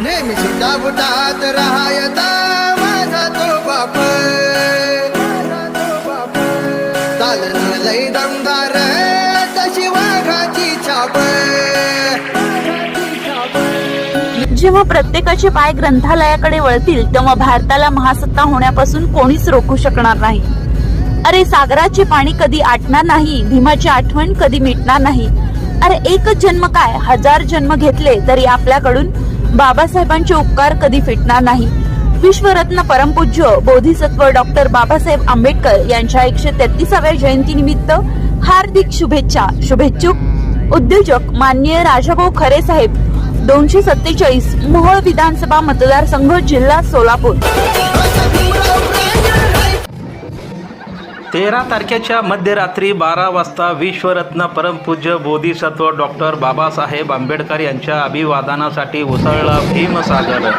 नेहमी सुटा बुटात माझा तो बाप. चालन दमदार तशी वाघाची छाप. जेव्हा प्रत्येकाचे पाय ग्रंथालयाकडे वळतील तेव्हा भारताला महासत्ता होण्यापासून कोणीच रोखू शकणार नाही. अरे सागराचे पाणी कधी आटणार नाही भीमाची आठवण कधी मिटणार नाही. अरे एकच जन्म काय? हजार जन्म घेतले तरी आपल्याकडून बाबासाहेबांचे उपकार कधी फिटणार नाही. विश्वरत्न परमपूज्य बोधिसत्व डॉक्टर बाबासाहेब आंबेडकर यांच्या एकशे तेहतीसाव्या जयंतीनिमित्त हार्दिक शुभेच्छा शुभेच्छुक. उद्योजक माननीय राजाभाऊ खरे साहेब दोनशे सत्तेचाळीस मोहोळ विधानसभा मतदारसंघ जिल्हा सोलापूर. तेरा तारखेच्या मध्यरात्री बारा वाजता विश्वरत्न परमपूज्य बोधिसत्व डॉक्टर बाबासाहेब आंबेडकर यांच्या अभिवादनासाठी उसळला भीमसागर.